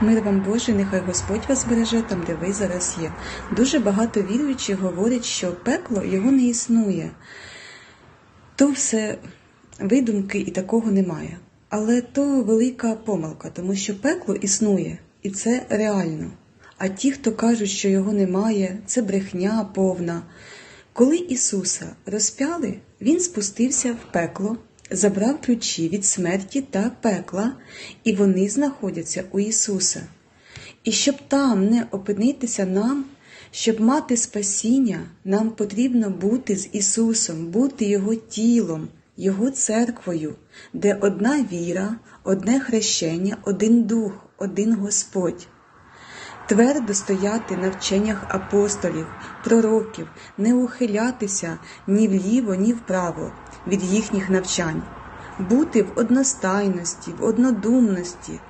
Мир вам Божий, нехай Господь вас береже там, де ви зараз є. Дуже багато віруючих говорять, що пекло його не існує. То все видумки і такого немає. Але то велика помилка, тому що пекло існує, і це реально. А ті, хто кажуть, що його немає, це брехня повна. Коли Ісуса розпяли, Він спустився в пекло, забрав ключі від смерті та пекла, і вони знаходяться у Ісуса. І щоб там не опинитися нам, щоб мати спасіння, нам потрібно бути з Ісусом, бути Його тілом, Його церквою, де одна віра, одне хрещення, один дух, один Господь. Твердо стояти на вченнях апостолів, пророків, не ухилятися ні вліво, ні вправо від їхніх навчань, бути в одностайності, в однодумності.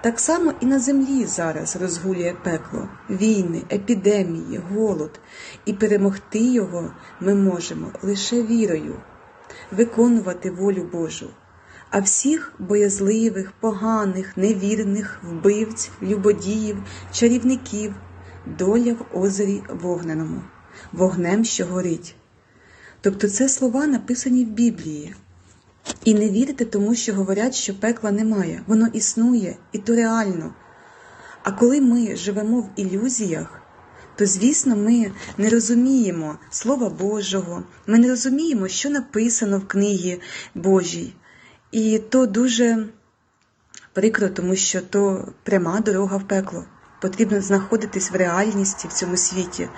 Так само і на землі зараз розгулює пекло, війни, епідемії, голод, і перемогти його ми можемо лише вірою, виконувати волю Божу. А всіх боязливих, поганих, невірних, вбивць, любодіїв, чарівників доля в озері вогненому, вогнем, що горить. Тобто це слова написані в Біблії. І не вірте тому, що говорять, що пекла немає. Воно існує, і то реально. А коли ми живемо в ілюзіях, то, звісно, ми не розуміємо Слова Божого, ми не розуміємо, що написано в книгі Божій. І то дуже прикро, тому що то пряма дорога в пекло. Потрібно знаходитись в реальності в цьому світі,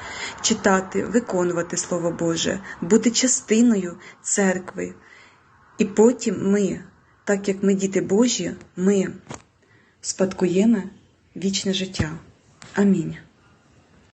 читати, виконувати Слово Боже, бути частиною церкви. І потім ми, так як ми діти Божі, ми спадкуємо вічне життя. Амінь.